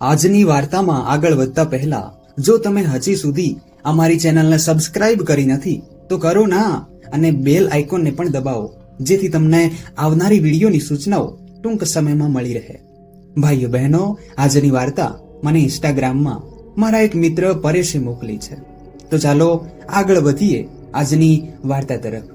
આજની વાર્તામાં આગળ વધતા પહેલા, જો તમે હજી સુધી અમારી ચેનલને સબસ્ક્રાઇબ કરી નથી, તો કરો ના અને બેલ આઇકોનને પણ દબાવો, જેથી તમને આવનારી વિડીયોની સૂચનાઓ ટૂંક સમયમાં મળી રહે. ભાઈઓ બહેનો, આજની વાર્તા મને ઇન્સ્ટાગ્રામમાં મારા એક મિત્ર પરેશે મોકલી છે. તો ચાલો આગળ વધીએ આજની વાર્તા તરફ.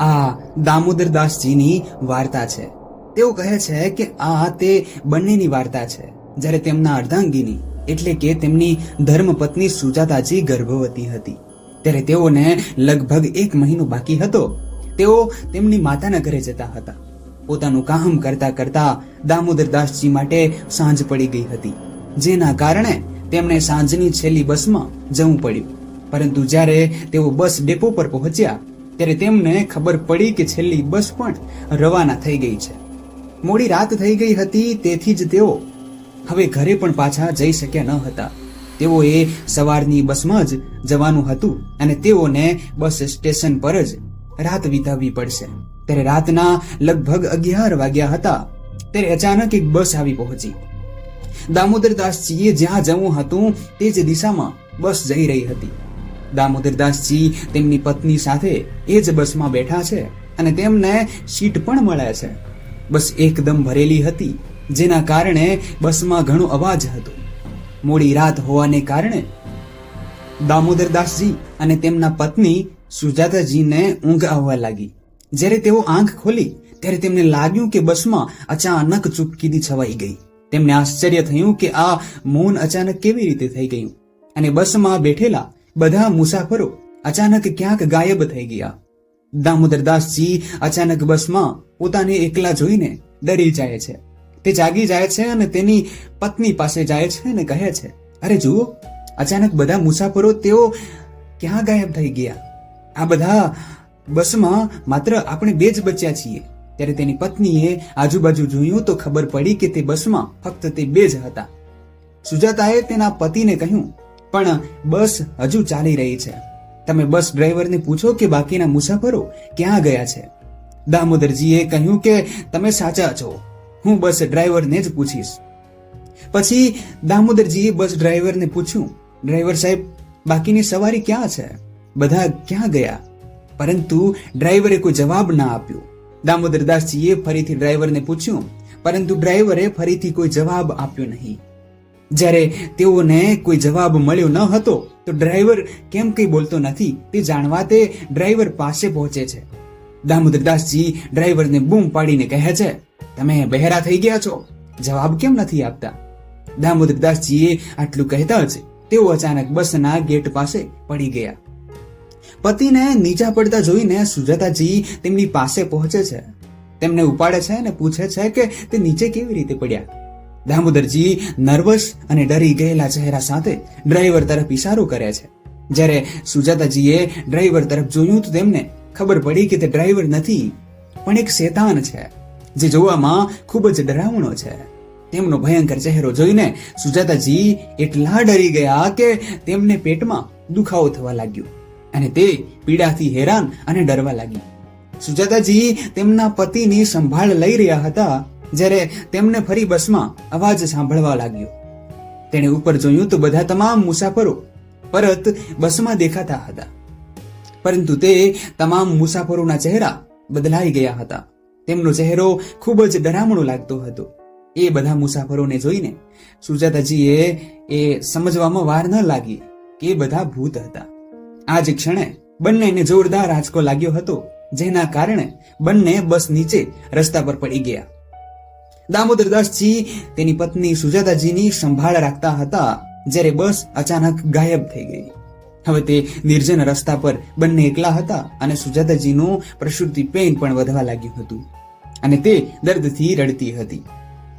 આ દામોદર દાસજીની વાર્તા છે. તેઓ કહે છે કે આ તે બંનેની વાર્તા છે. જ્યારે તેમના અર્ધાંગીની, એટલે કે તેમની ધર્મપત્ની સુજાતાજી ગર્ભવતી હતી. ત્યારે તેઓને લગભગ એક મહિનો બાકી હતો. તેઓ તેમની માતાના ઘરે જતા હતા. પોતાનું કામ કરતા કરતા દામોદર દાસજી માટે સાંજ પડી ગઈ હતી. જેના કારણે તેમણે સાંજની છેલ્લી બસમાં જવું પડ્યું. પરંતુ જ્યારે તેઓ બસ ડેપો પર પહોંચ્યા, ત્યારે તેમને ખબર પડી કે છેલ્લી બસ પણ રવાના થઈ ગઈ છે. મોડી રાત થઈ ગઈ હતી, તેથી જ તેઓ હવે ઘરે પણ પાછા જઈ શક્યા ન હતા. તેઓએ સવારની બસમાં જ જવાનું હતું અને તેઓને બસ સ્ટેશન પર જ રાત વિતાવવી પડશે. ત્યારે રાતના લગભગ અગિયાર વાગ્યા હતા, ત્યારે અચાનક એક બસ આવી પહોંચી. દામોદરદાસજીએ જ્યાં જવું હતું તે જ દિશામાં બસ જઈ રહી હતી. દામોદરદાસજી તેમની પત્ની સાથે એ જ બસમાં બેઠા છે અને તેમને સીટ પણ મળે છે. બસ એકદમ ભરેલી હતી. જેના કારણે બસમાં ઘણો અવાજ હતો. મોડી રાત હોવાને કારણે દામોદરદાસજી અને તેમના પત્ની સુજાતાજીને ઊંઘ આવવા લાગી. જ્યારે તેઓ આંખ ખોલી, ત્યારે તેમને લાગ્યું કે બસમાં અચાનક ચૂપકીદી છવાઈ ગઈ. તેમને આશ્ચર્ય થયું કે આ મૌન અચાનક કેવી રીતે થઈ ગયું? અને બસમાં બેઠેલા બધા મુસાફરો અચાનક ક્યાંક ગાયબ થઈ ગયા. દામોદરદાસજી અચાનક બસમાં પોતાને એકલા જોઈને ડરી જાય છે. તે જાગી જાય છે અને તેની પત્ની પાસે જાય છે અને કહે છે, અરે જુઓ, અચાનક બધા મુસાફરો તેઓ ક્યાં ગાયબ થઈ ગયા? આ બધા બસમાં માત્ર આપણે બે જ બચ્યા છીએ. ત્યારે તેની પત્નીએ આજુબાજુ જોયું તો ખબર પડી કે તે બસમાં ફક્ત તે બે જ હતા. સુજાતાએ તેના પતિને કહ્યું, પણ બસ હજુ ચાલી રહી છે. તમે બસ ડ્રાઈવરને પૂછો કે બાકીના મુસાફરો ક્યાં ગયા છે? દામોદરજીએ કહ્યું કે, તમે સાચા છો. હું બસ ડ્રાઈવરને જ પૂછીશ. પછી દામોદરજીએ બસ ડ્રાઈવરને પૂછ્યું, ડ્રાઈવર સાહેબ, બાકીની સવારી ક્યાં છે? બધા ક્યાં ગયા? પરંતુ ડ્રાઈવરે કોઈ જવાબ ના આપ્યો. દામોદરદાસજીએ ફરીથી ડ્રાઈવરને પૂછ્યું, પરંતુ ડ્રાઈવરે ફરીથી કોઈ જવાબ આપ્યો નહીં. જ્યારે તેઓને કોઈ જવાબ મળ્યો ન હતો, તો ડ્રાઈવર કેમ કંઈ બોલતો નથી તે જાણવા તે ડ્રાઈવર પાસે પહોંચે છે. દામોદરદાસજી ડ્રાઈવરને બૂમ પાડીને કહે છે તમે બહેરા થઈ ગયા છો? જવાબ કેમ નથી આપતા? દામોદરદાસજીએ આટલું કહેતા જ તેઓ અચાનક બસના ગેટ પાસે પડી ગયા. પતિને નીચા પડતા જોઈને સુજાતાજી તેમની પાસે પહોંચે છે. તેમને ઉપાડે છે અને પૂછે છે કે તે નીચે કેવી રીતે પડ્યા. દામોદરજી નર્વસ અને ડરી ગયેલા ચહેરા સાથે ડ્રાઈવર તરફ ઇશારો કરે છે. જ્યારે સુજાતાજીએ ડ્રાઈવર તરફ જોયું તો તેમને ખબર પડી કે તે ડ્રાઈવર નથી, પણ એક શેતાન છે. જે જોવામાં ખૂબ જ ડરાવણો છે. તેમનો ભયંકર ચહેરો જોઈને સુજાતાજી એટલા ડરી ગયા કે તેમને પેટમાં દુખાવો થવા લાગ્યો અને તે પીડાથી હેરાન અને ડરવા લાગી. સુજાતાજી તેમના પતિની સંભાળ લઈ રહ્યા હતા જ્યારે તેમને ફરી બસમાં અવાજ સાંભળવા લાગ્યો. તેણે ઉપર જોયું તો બધા તમામ મુસાફરો પરત બસમાં દેખાતા હતા. પરંતુ તે તમામ મુસાફરોના ચહેરા બદલાઈ ગયા હતા. તેમનો ચહેરો ખૂબ જ ડરામણો લાગતો હતો. એ બધા મુસાફરોને જોઈને સુજાતાજીએ એ સમજવામાં વાર ન લાગી કે બધા ભૂત હતા. આ જ ક્ષણે બંનેને જોરદાર આંચકો લાગ્યો હતો, જેના કારણે બંને બસ નીચે રસ્તા પર પડી ગયા. દામોદરદાસજી તેની પત્ની સુજાતાજીની સંભાળ રાખતા હતા, જ્યારે બસ અચાનક ગાયબ થઈ ગઈ. હવે તે નિર્જન રસ્તા પર બંને એકલા હતા અને સુજાતાજીનું પ્રસૂતિ પેન પણ વધવા લાગ્યું હતું. અને તે દર્દથી રડતી હતી.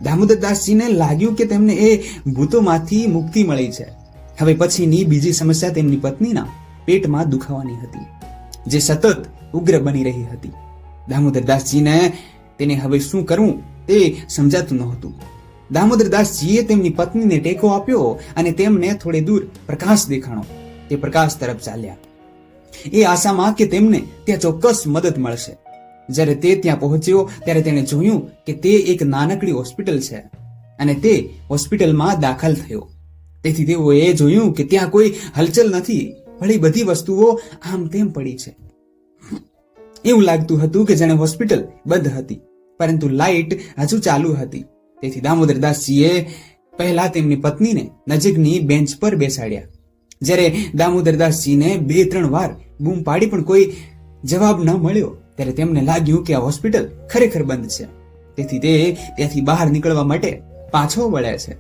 દામોદરદાસજીને લાગ્યું કે તેમને એ ભૂતોમાંથી મુક્તિ મળી છે. હવે પછીની બીજી સમસ્યા તેમની પત્નીના પેટમાં દુખાવાની હતી, જે સતત ઉગ્ર બની રહી હતી. દામોદરદાસજીને તેને હવે શું કરવું તે સમજાતું નહોતું. દામોદરદાસજીએ તેમની પત્નીને ટેકો આપ્યો અને તેમને થોડે દૂર પ્રકાશ દેખાણો તે પ્રકાશ તરફ ચાલ્યા. એ આશામાં કે તેમને ત્યાં ચોક્કસ મદદ મળશે. જ્યારે તે ત્યાં પહોંચ્યો, ત્યારે તેણે જોયું કે તે એક નાનકડી હોસ્પિટલ છે અને તે હોસ્પિટલમાં દાખલ થયો. તેથી તેઓએ જોયું કે ત્યાં કોઈ હલચલ નથી, ભળી બધી વસ્તુઓ આમ તેમ પડી છે. એવું લાગતું હતું કે જાણે હોસ્પિટલ બંધ હતી, પરંતુ લાઇટ હજુ ચાલુ હતી. તેથી દામોદરદાસજીએ પહેલા તેમની પત્નીને નજીકની બેન્ચ પર બેસાડ્યા. જ્યારે દામોદરદાસજીને બે, ત્રણ વાર બૂમ પાડી પણ કોઈ જવાબ ન મળ્યો, ત્યારે તેમને લાગ્યું કે આ હોસ્પિટલ ખરેખર બંધ છે. તેથી તે ત્યાંથી બહાર નીકળવા માટે પાછો વળ્યા છે.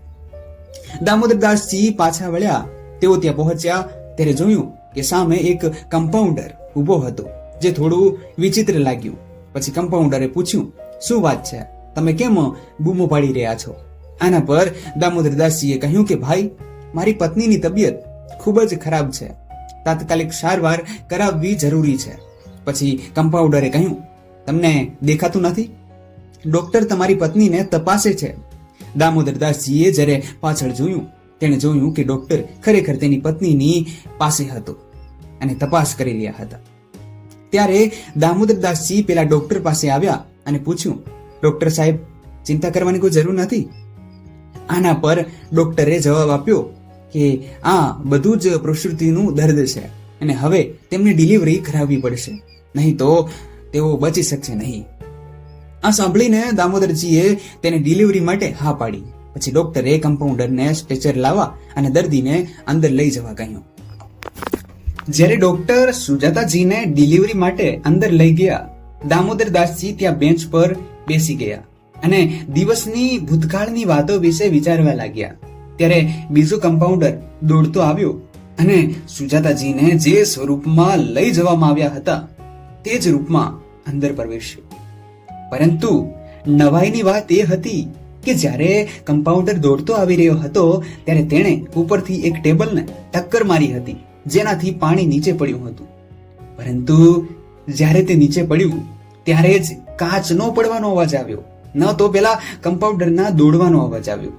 દામોદરદાસજી પાછા વળ્યા. તેઓ ત્યાં પહોંચ્યા, ત્યારે જોયું કે સામે એક કમ્પાઉન્ડર ઊભો હતો, જે થોડું વિચિત્ર લાગ્યું. પછી કમ્પાઉન્ડરે પૂછ્યું, શું વાત છે? તમે કેમ બૂમો પાડી રહ્યા છો? આના પર દામોદરદાસજીએ કહ્યું કે, ભાઈ, મારી પત્નીની તબિયત ખૂબ જ ખરાબ છે. તાત્કાલિક સારવાર કરાવવી જરૂરી છે. પછી કમ્પાઉન્ડરે કહ્યું, તમને દેખાતું નથી? ડોક્ટર તમારી પત્નીને તપાસે છે. દામોદરદાસજીએ જ્યારે પાછળ જોયું, તેણે જોયું કે ડોક્ટર ખરેખર તેની પત્નીની પાસે હતો અને તપાસ કરી રહ્યા હતા. ત્યારે દામોદરદાસજી પેલા ડોક્ટર પાસે આવ્યા અને પૂછ્યું ડોક્ટર સાહેબ, ચિંતા કરવાની કોઈ જરૂર નથી? આના પર ડોક્ટરે જવાબ આપ્યો કે આ બધું જ પ્રસૂતિનું દર્દ છે. અને હવે તેમને ડિલિવરી કરાવવી પડશે. નહીં તો તેઓ બચી શકશે નહીં. આ સાંભળીને દામોદરજીએ તેને ડિલિવરી માટે હા પાડી. પછી ડોક્ટરે કમ્પાઉન્ડરને સ્ટ્રેચર લાવવા અને દર્દીને અંદર લઈ જવા કહ્યું. જ્યારે ડોક્ટર સુજાતાજીને ડિલિવરી માટે અંદર લઈ ગયા, દામોદર દાસજી ત્યાં બેન્ચ પર બેસી ગયા અને દિવસની ભૂતકાળની વાતો વિશે વિચારવા લાગ્યા. ત્યારે બીજો કમ્પાઉન્ડર દોડતો આવ્યો અને સુજાતાજીને જે સ્વરૂપમાં લઈ જવામાં આવ્યા હતા, તે જ રૂપમાં અંદર પ્રવેશ્યો. પરંતુ નવાઈની વાત એ હતી કે જ્યારે કમ્પાઉન્ડર દોડતો આવી રહ્યો હતો, ત્યારે તેણે ઉપરથી એક ટેબલને ટક્કર મારી હતી, જેનાથી પાણી નીચે પડ્યું હતું. પરંતુ જ્યારે તે નીચે પડ્યું, ત્યારે જ કાચનો પડવાનો અવાજ આવ્યો. ન તો પેલા કમ્પાઉન્ડરના દોડવાનો અવાજ આવ્યો.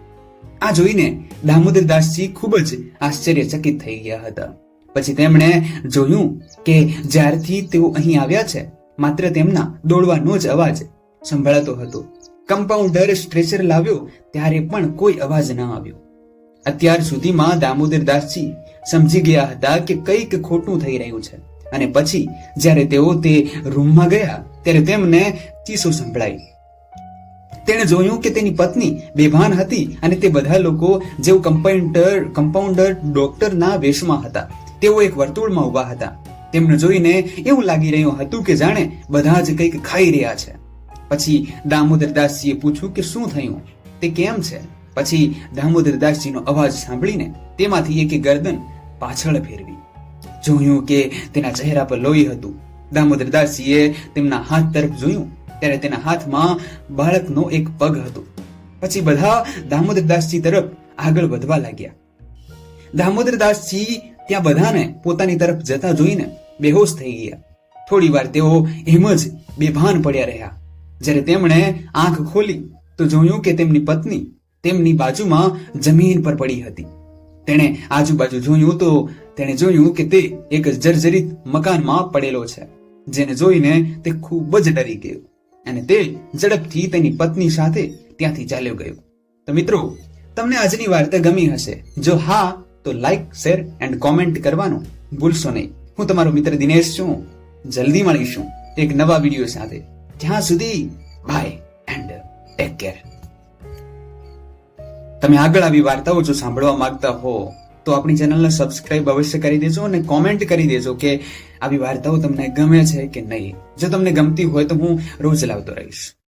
આ જોઈને દામોદરદાસજી ખૂબ જ આશ્ચર્યચકિત થઈ ગયા હતા. પછી તેમણે જોયું કે જ્યારથી તેઓ અહીં આવ્યા છે, માત્ર તેમના દોડવાનો જ અવાજ સંભળાતો હતો. કમ્પાઉન્ડર સ્ટ્રેચર લાવ્યો, ત્યારે પણ કોઈ અવાજ ન આવ્યો. અત્યાર સુધીમાં દામોદરદાસજી સમજી ગયા હતા કે કંઈક ખોટું થઈ રહ્યું છે. અને પછી જ્યારે તેઓ તે રૂમમાં ગયા, ત્યારે તેમને ચીસો સંભળાઈ. તેણે જોયું કે તેની પત્ની બેભાન હતી અને તે બધા લોકો જેઓ કમ્પાઉન્ડર કમ્પાઉન્ડર ડોક્ટરના વેશમાં હતા, તેઓ એક વર્તુળમાં ઊભા હતા. તેમને જોઈને એવું લાગી રહ્યું હતું કે જાણે બધા જ કંઈક ખાઈ રહ્યા છે. પછી દામોદરદાસજીએ પૂછ્યું કે શું થયું? તે કેમ છે? પછી દામોદરદાસજીનો અવાજ સાંભળીને તેમાંથી એકે ગરદન પાછળ ફેરવી. જોયું કે તેના ચહેરા પર લોહી હતું. દામોદરદાસજીએ તેમના હાથ તરફ જોયું ત્યારે તેના હાથમાં બાળકનો એક પગ હતો. પછી બધા દામોદરદાસજી તરફ આગળ વધવા લાગ્યા. દામોદરદાસજી ત્યાં બધાને પોતાની તરફ જતા જોઈને બેહોશ થઈ ગયા. થોડી વાર તેઓ એમ જ બેભાન પડ્યા રહ્યા. જ્યારે તેમણે આંખ ખોલી તો જોયું કે તેમની પત્ની તેમની બાજુમાં જમીન પર પડી હતી. તેણે આજુબાજુ જોયું તો તેણે જોયું કે તે એક જર્જરિત મકાનમાં પડેલો છે, જેને જોઈને તે ખૂબ જ ડરી ગયો. અને તે ઝડપથી તેની પત્ની સાથે ત્યાંથી ચાલ્યો ગયો. તો મિત્રો, તમને આજની વાર્તા ગમી હશે. જો હા, તો લાઈક શેર એન્ડ કોમેન્ટ કરવાનું ભૂલશો નહીં. હું તમારો મિત્ર દિનેશ છું. જલ્દી મળીશું એક નવા વીડિયો સાથે. ત્યાં સુધી બાય એન્ડ ટેક કેર તમે આગળ આવી વાર્તાઓ જો સાંભળવા માંગતા હો તો આપણી ચેનલને સબસ્ક્રાઇબ અવશ્ય કરી દેજો અને કોમેન્ટ કરી દેજો કે આવી વાર્તાઓ તમને ગમે છે કે નહીં. જો તમને ગમતી હોય તો હું રોજ લાવતો રહીશ.